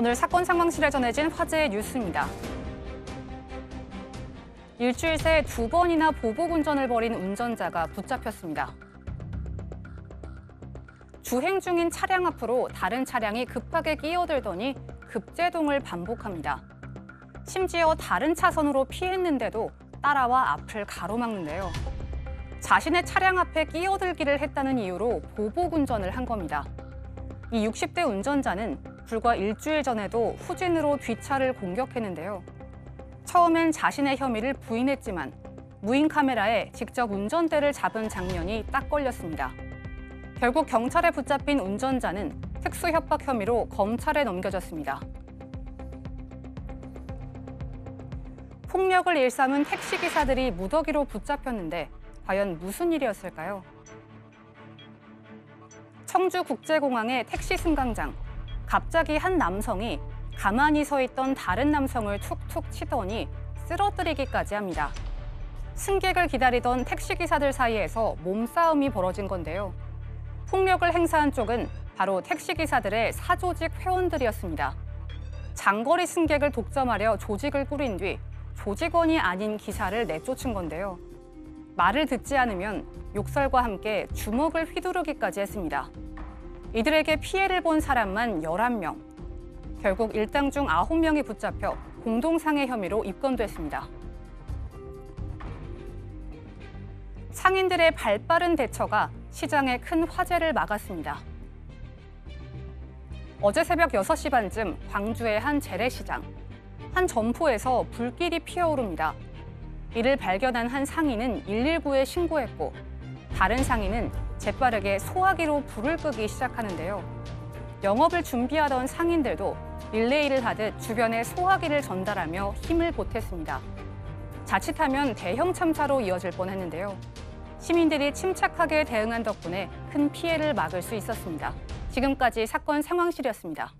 오늘 사건 상황실에 전해진 화제의 뉴스입니다. 일주일 새 두 번이나 보복 운전을 벌인 운전자가 붙잡혔습니다. 주행 중인 차량 앞으로 다른 차량이 급하게 끼어들더니 급제동을 반복합니다. 심지어 다른 차선으로 피했는데도 따라와 앞을 가로막는데요. 자신의 차량 앞에 끼어들기를 했다는 이유로 보복 운전을 한 겁니다. 이 60대 운전자는 불과 일주일 전에도 후진으로 뒷차를 공격했는데요. 처음엔 자신의 혐의를 부인했지만 무인 카메라에 직접 운전대를 잡은 장면이 딱 걸렸습니다. 결국 경찰에 붙잡힌 운전자는 특수협박 혐의로 검찰에 넘겨졌습니다. 폭력을 일삼은 택시기사들이 무더기로 붙잡혔는데 과연 무슨 일이었을까요? 청주국제공항의 택시 승강장. 갑자기 한 남성이 가만히 서 있던 다른 남성을 툭툭 치더니 쓰러뜨리기까지 합니다. 승객을 기다리던 택시기사들 사이에서 몸싸움이 벌어진 건데요. 폭력을 행사한 쪽은 바로 택시기사들의 사조직 회원들이었습니다. 장거리 승객을 독점하려 조직을 꾸린 뒤 조직원이 아닌 기사를 내쫓은 건데요. 말을 듣지 않으면 욕설과 함께 주먹을 휘두르기까지 했습니다. 이들에게 피해를 본 사람만 11명. 결국 일당 중 9명이 붙잡혀 공동상해 혐의로 입건됐습니다. 상인들의 발빠른 대처가 시장에 큰 화제를 막았습니다. 어제 새벽 6시 반쯤 광주의 한 재래시장. 한 점포에서 불길이 피어오릅니다. 이를 발견한 한 상인은 119에 신고했고 다른 상인은 재빠르게 소화기로 불을 끄기 시작하는데요. 영업을 준비하던 상인들도 릴레이를 하듯 주변에 소화기를 전달하며 힘을 보탰습니다. 자칫하면 대형 참사로 이어질 뻔했는데요. 시민들이 침착하게 대응한 덕분에 큰 피해를 막을 수 있었습니다. 지금까지 사건 상황실이었습니다.